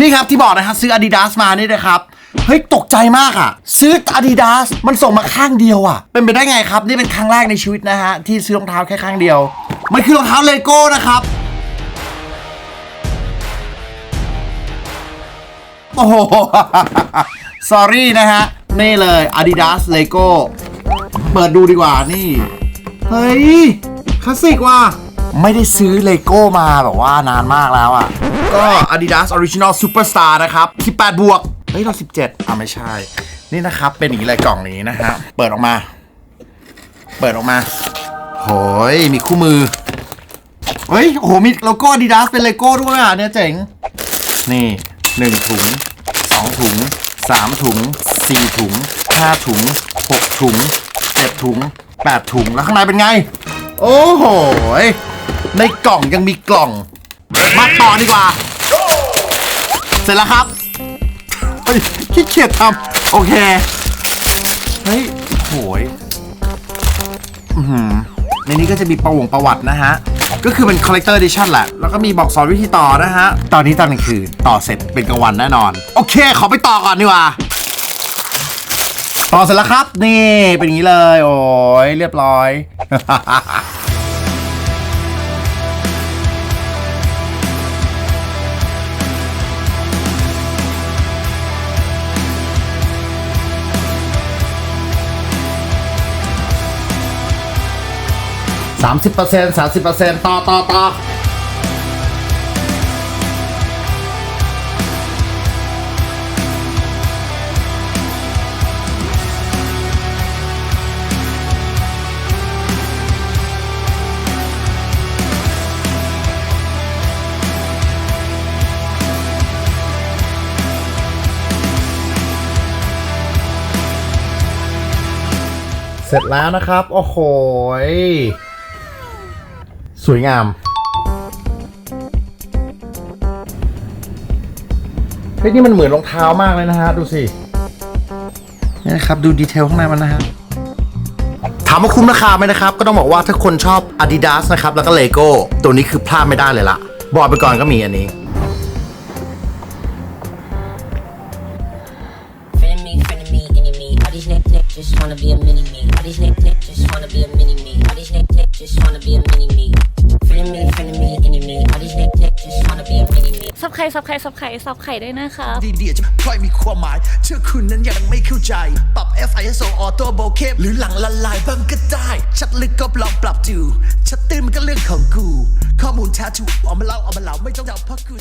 นี่ครับที่บอกนะฮะซื้อ Adidas มานี่นะครับ เฮ้ย ตกใจมากอะซื้อ Adidas มันส่งมาข้างเดียวอะเป็นไปได้ไงครับ นี่เป็นครั้งแรกในชีวิตนะฮะ ที่ซื้อรองเท้าแค่ข้างเดียว มันคือรองเท้าเลโก้นะครับ โอ้โห sorry นะฮะ นี่เลย Adidas Lego เปิดดูดีกว่านี่ เฮ้ย คลาสสิกว่ะ ไม่ได้ซื้อเลโก้มาแบบว่านานมากแล้วอะ ก็ Adidas Original Superstar นะครับ18บวก เฮ้ยเรา 17 อะไม่ใช่ นี่นะครับ เป็นอย่างนี้เลยกล่องนี้นะฮะ เปิดออกมา เปิดออกมาโหยมีคู่มือ เฮ้ย โอ้โห มีโลโก้ Adidas เป็นเลโก้ด้วยอะเนี่ยเจ๋ง นี่หนึ่งถุงสองถุงสามถุงสี่ถุงห้าถุงหกถุงเจ็ดถุงแปดถุง แล้วข้างในเป็นไง โอ้โหย ในกล่องยังมีกล่อง มาต่อดีกว่า เสร็จแล้วครับเฮ้ยขี้เกียจทำโอเค เฮ้ยโหยอื้อหือในนี้ก็จะมีประวงประวัตินะฮะ ก็คือเป็น collector edition แหละ แล้วก็มีบอกสอนวิธีต่อนะฮะ ตอนนี้ตอนกลางคืนต่อเสร็จเป็นกลางวันแน่นอน โอเค ขอไปต่อก่อนดีกว่า ต่อเสร็จแล้วครับ นี่ เป็นอย่างนี้เลย โอ้ยเรียบร้อย สามสิบเปอร์เซ็นต์สามสิบเปอร์เซ็นต์ต่อต่อต่อเสร็จแล้วนะครับ โอ้โห สวยงามเฮ้ยนี่มันเหมือนรองเท้ามากเลยนะฮะ ดูสินี่นะครับดูดีเทลข้างในมันนะฮะถามว่าคุ้มราคาไหมนะครับ ก็ต้องบอกว่าถ้าคนชอบ Adidas นะครับ แล้วก็ Lego ตัวนี้คือพลาดไม่ได้เลยละบอกไปก่อนก็มีอันนี้ Frenemy, ซับใครซับใครซับใครซับไข่ด้วยนะคะดีเดียจะค่อยมีความหมาย เชื่อคุณนั้นยังไม่เข้าใจ ปรับ F I S O Auto b o k e หรือหลังละลายบ้างก็ได้ ชัดลึกก็ลองปรับดูชัดตื้นมันก็เรื่องของกู ข้อมูลแท้ถูกเอามาเล่าเอามาเล่าไม่ต้องเดาเพราะกู